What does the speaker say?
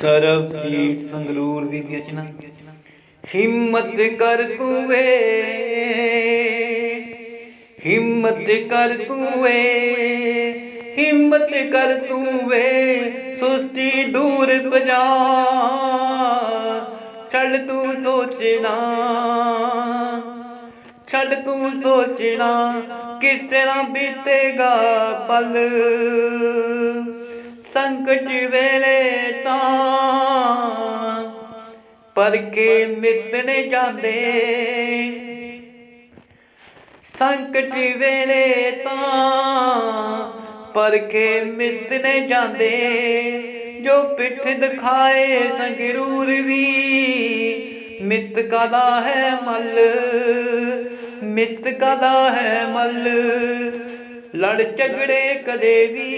ਸਰਬਜੀਤ ਸੰਗਰੂਰ ਦੀ ਰਚਨਾ। ਹਿੰਮਤ ਕਰ ਤੂੰ ਹਿੰਮਤ ਕਰ ਤੂੰ ਹਿੰਮਤ ਕਰ ਤੂੰ ਵੇ ਸੁਸਤੀ ਦੂਰ ਪਜਾ ਛੱਡ ਤੂੰ ਸੋਚਣਾ, ਛੱਡ ਤੂੰ ਸੋਚਣਾ, ਕਿਸ ਤਰ੍ਹਾਂ ਬੀਤੇਗਾ ਪਲ। ਸੰਕਟ ਵੇਲੇ ਪਰ ਕੇ ਮਿਟਣੇ ਜਾਂਦੇ। ਸੰਕਟ ਵੇਲੇ ਤਾਂ ਪਰ ਕੇ ਮਿਟਣੇ ਜਾਂਦੇ। ਜੋ ਪਿੱਠ ਦਿਖਾਏ ਸੰਗਰੂਰ ਵੀ ਮਿੱਤ ਕਾਦਾ ਹੈ ਮਲ? ਮਿੱਤ ਕਾਦਾ ਹੈ ਮਲ? ਲੜ ਝਗੜੇ ਕਦੇ ਵੀ